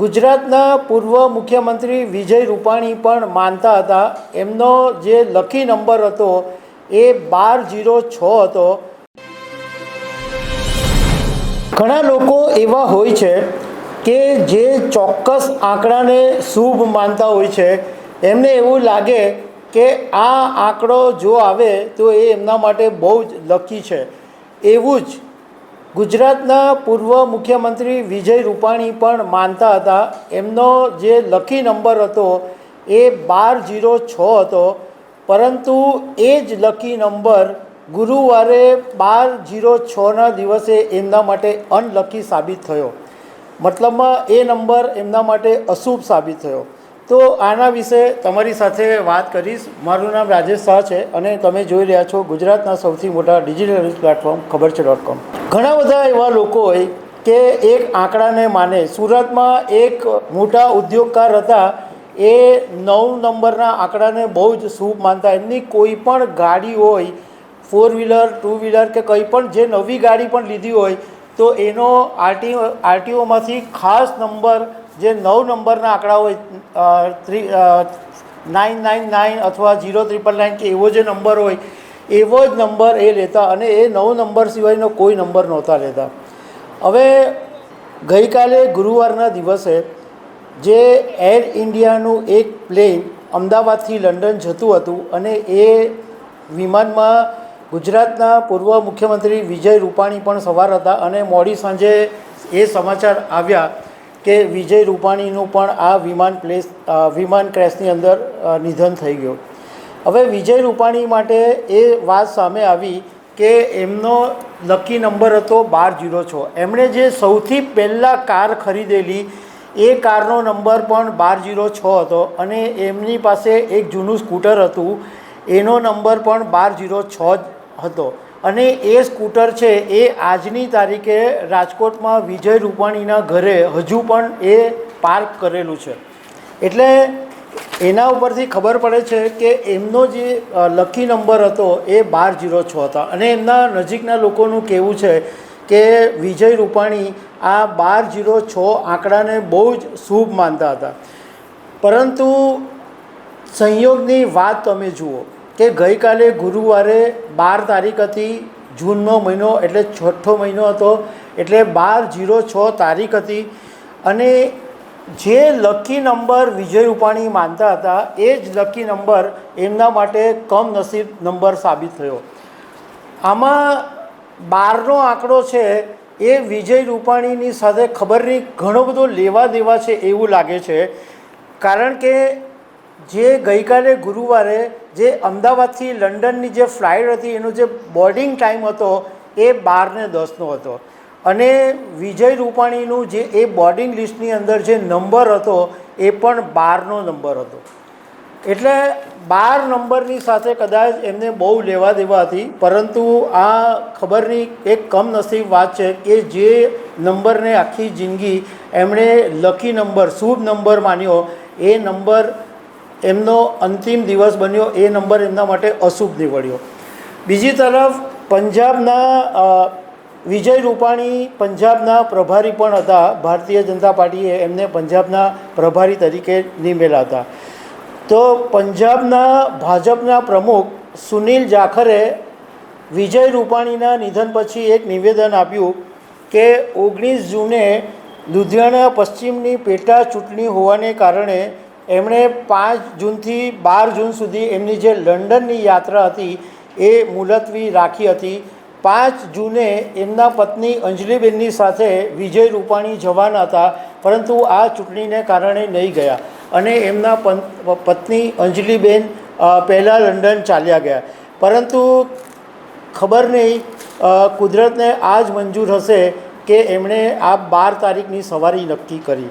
ગુજરાતના પૂર્વ મુખ્યમંત્રી વિજય રૂપાણી પણ માનતા હતા. એમનો જે લકી નંબર હતો એ બાર જીરો છ હતો. ઘણા લોકો એવા હોય છે કે જે ચોક્કસ આંકડાને શુભ માનતા હોય છે. એમને એવું લાગે કે આ આંકડો જો આવે તો એ એમના માટે બહુ જ લકી છે. એવું જ ગુજરાતના પૂર્વ મુખ્યમંત્રી વિજય રૂપાણી પણ માનતા હતા. એમનો જે લકી નંબર હતો એ બાર જીરો છ હતો. પરંતુ એ જ લકી નંબર ગુરુવારે બાર જીરો છના દિવસે એમના માટે અનલકી સાબિત થયો. મતલબમાં એ નંબર એમના માટે અશુભ સાબિત થયો. તો આના વિશે તમારી સાથે વાત કરીશ. મારું નામ રાજેશ શાહ છે અને તમે જોઈ રહ્યા છો ગુજરાતના સૌથી મોટા ડિજિટલ ન્યૂઝ પ્લેટફોર્મ ખબર છે ડોટ કોમ. ઘણા બધા એવા લોકો હોય કે એક આંકડાને માને. સુરતમાં એક મોટા ઉદ્યોગકાર હતા. એ નવ નંબરના આંકડાને બહુ જ શુભ માનતા. એમની કોઈ પણ ગાડી હોય ફોર વ્હીલર ટુ વ્હીલર કે કંઈ પણ જે નવી ગાડી પણ લીધી હોય, તો એનો આરટી આરટીઓમાંથી ખાસ નંબર જે નવ નંબરના આંકડા હોય થ્રી નાઇન નાઇન નાઇન અથવા જીરો ત્રિપલ નાઇન કે એવો જે નંબર હોય, એવો જ નંબર એ લેતા અને એ નવ નંબર સિવાયનો કોઈ નંબર નહોતા લેતા. હવે ગઈકાલે ગુરુવારના દિવસે જે એર ઇન્ડિયાનું એક પ્લેન અમદાવાદથી લંડન જતું હતું અને એ વિમાનમાં ગુજરાતના પૂર્વ મુખ્યમંત્રી વિજય રૂપાણી પણ સવાર હતા અને મોડી સાંજે એ સમાચાર આવ્યા કે વિજય રૂપાણીનું પણ આ વિમાન પ્લેસ વિમાન ક્રેશની અંદર નિધન થઈ ગયું. હવે વિજય રૂપાણી માટે એ વાત સામે આવી કે એમનો લકી નંબર હતો બાર જીરો છ. એમણે જે સૌથી પહેલાં કાર ખરીદેલી, એ કારનો નંબર પણ બાર જીરો છ હતો અને એમની પાસે એક જૂનું સ્કૂટર હતું. એનો નંબર પણ બાર જીરો છ જ હતો. અને એ સ્કૂટર છે, એ આજની તારીખે રાજકોટમાં વિજય રૂપાણીના ઘરે હજુ પણ એ પાર્ક કરેલું છે. એટલે એના ઉપરથી ખબર પડે છે કે એમનો જે લકી નંબર હતો એ બાર જીરો છ હતા. અને એમના નજીકના લોકોનું કહેવું છે કે વિજય રૂપાણી આ બાર જીરો છ આંકડાને બહુ જ શુભ માનતા હતા. પરંતુ સંયોગની વાત તમે જુઓ કે ગઈકાલે ગુરુવારે બાર તારીખ હતી, જૂનનો મહિનો એટલે છઠ્ઠો મહિનો હતો, એટલે બાર જીરો છ તારીખ હતી. અને જે લકી નંબર વિજય રૂપાણી માનતા હતા, એ જ લકી નંબર એમના માટે કમનસીબ નંબર સાબિત થયો. આમાં બારનો આંકડો છે, એ વિજય રૂપાણીની સાથે ખબર નહીં, ઘણો બધો લેવા દેવા છે એવું લાગે છે. કારણ કે જે ગઈકાલે ગુરુવારે જે અમદાવાદથી લંડનની જે ફ્લાઇટ હતી, એનો જે બોર્ડિંગ ટાઈમ હતો, એ બારને દસનો હતો. અને વિજય રૂપાણીનું જે એ બોર્ડિંગ લિસ્ટની અંદર જે નંબર હતો, એ પણ બારનો નંબર હતો. એટલે બાર નંબરની સાથે કદાચ એમને બહુ લેવા દેવા હતી, પરંતુ આ ખબરની એક કમનસીબ વાત છે કે જે નંબરને આખી જિંદગી એમણે લકી નંબર, શુભ નંબર માન્યો. એ નંબર એમનો અંતિમ દિવસ બન્યો એ નંબર એમના માટે અશુભ નીવડ્યો. બીજી તરફ પંજાબના વિજય રૂપાણી પંજાબના પ્રભારી પણ હતા. ભારતીય જનતા પાર્ટીએ એમને પંજાબના પ્રભારી તરીકે નિમેલા હતા. તો પંજાબના ભાજપના પ્રમુખ સુનિલ જાખરે વિજય રૂપાણીના નિધન પછી એક નિવેદન આપ્યું કે ઓગણીસ જૂને લુધિયાણા પશ્ચિમની પેટા ચૂંટણી હોવાને કારણે એમણે પાંચ જૂનથી બાર જૂન સુધી એમની જે લંડનની યાત્રા હતી, એ મુલતવી રાખી હતી. પાંચ જૂને એમના પત્ની અંજલિબેનની સાથે વિજય રૂપાણી જવાના હતા, પરંતુ આ ચૂંટણીને કારણે નહીં ગયા અને એમના પત્ની અંજલિબેન પહેલાં લંડન ચાલ્યા ગયા. પરંતુ ખબર નહીં કુદરતને આ જ મંજૂર હશે કે એમણે આ બાર તારીખની સવારી નક્કી કરી.